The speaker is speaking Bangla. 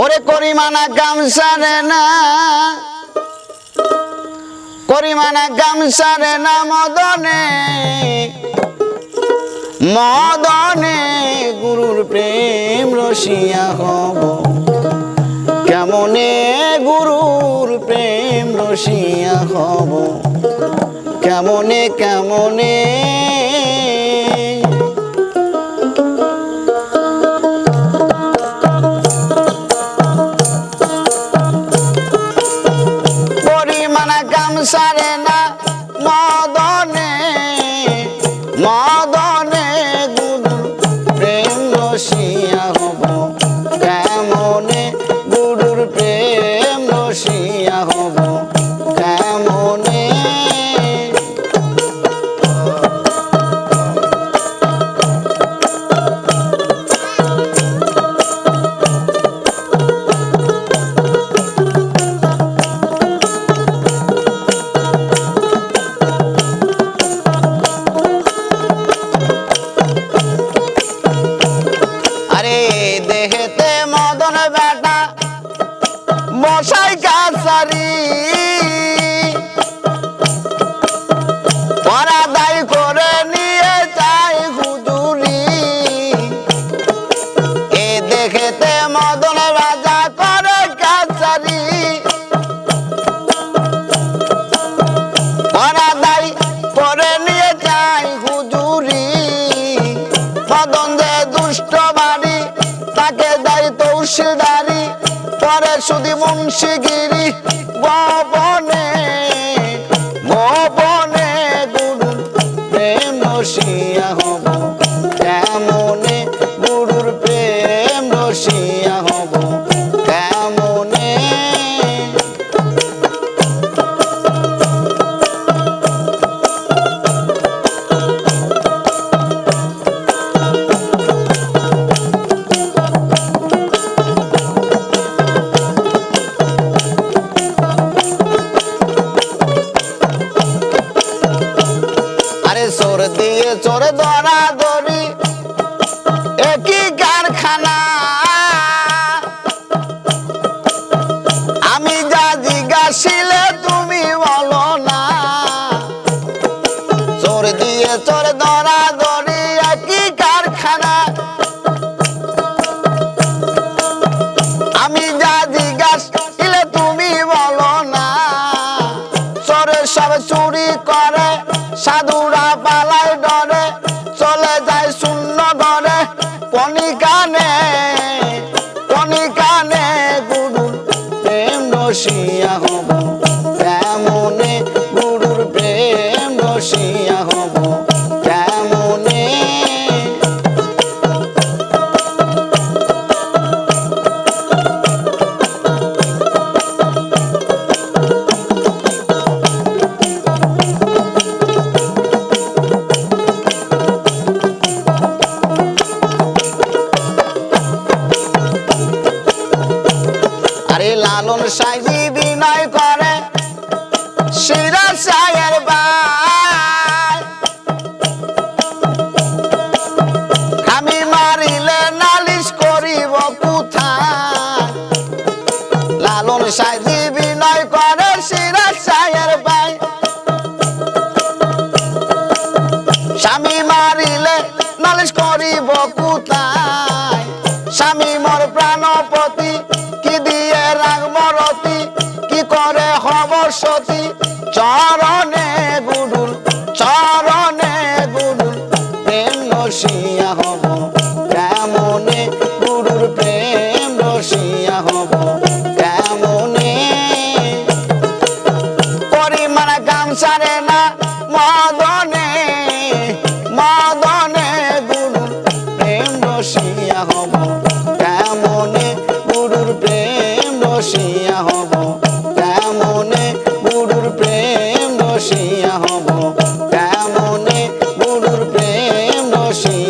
ওরে করিমানা গামসারে না। করিমানা গামসারে না মদনে। মদনে গুরুর প্রেম রসিয়া হব। কেমনে গুরুর প্রেম রসিয়া হব? কেমনে কেমনে মদন বেটা, মশাই কাছারি। করে নিয়ে দেখেতে মদন রাজা করে নিয়ে যাই হুজুরি। দুষ্ট বাড়ি তৌসিলদারি পরে শুধু মুন্সিগিরি গোপনে গোপনে গুরু প্রেম রসিয়া দিয়ে চোর ধরা ধরি। একই কারখানা। আমি যা জিজ্ঞাসিলে তুমি বলো না। চোর দিয়ে চোর ধরা। কণিকানে কণিকানে গুরুর প্রেম রসিয়া হব। কেমনে গুরুর প্রেম রসিয়া sunshine. সতী চরণে গুরুল চরণে গুরুল প্রেম রসিয়া হব। কেমনে গুরুর প্রেম রসিয়া হব? কেমনে? পরিমাণ গামছারে না মদনে মদনে গুরু প্রেম রসিয়া হব। কেমনে গুরুর প্রেম রসিয়া হব? I'm sorry.